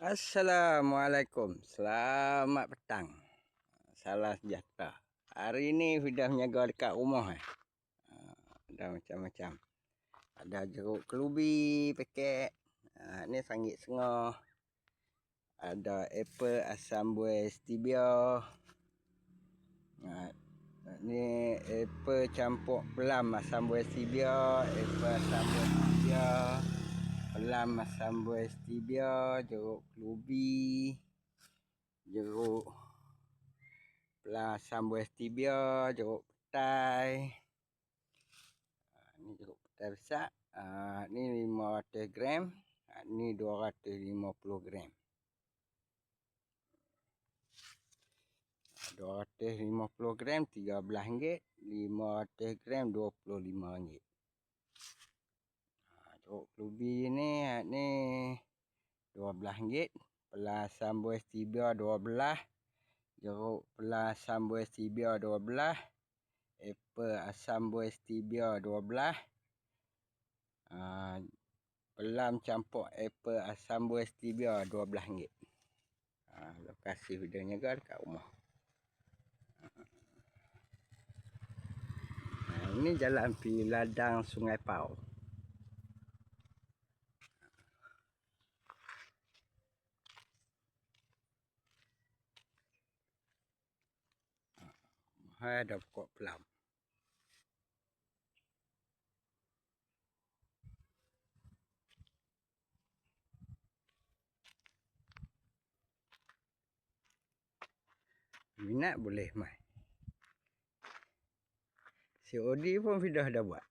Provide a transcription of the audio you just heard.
Assalamualaikum. Selamat petang. Salam sejahtera. Hari ini sudah menjaga dekat rumah eh. Ada macam-macam. Ada jeruk kelubi paket. Ha, ni sanggit sengah. Ada apple asam buah stevia. Ha, ni apple campur pelam asam buah stevia. Apple asam buah stevia pelam asam buah stevia, jeruk kelubi, jeruk asam buah stevia, jeruk petai. Ha, ni jeruk petai besar. Ha, ni 500 gram. Ha, ni 250 gram. 250 gram RM13, 500 gram RM25 jeruk kelubi ni ni RM12 pelasam buah stevia 12 jeruk pelasam buah stevia 12 apple asam buah stevia 12 uh, pelam campur apple asam buah stevia RM12 uh, lokasi videonya kan dekat rumah. Uh, ini jalan pi ladang sungai pau ada pokok pelam. Minat boleh mai. COD pun sudah dah buat.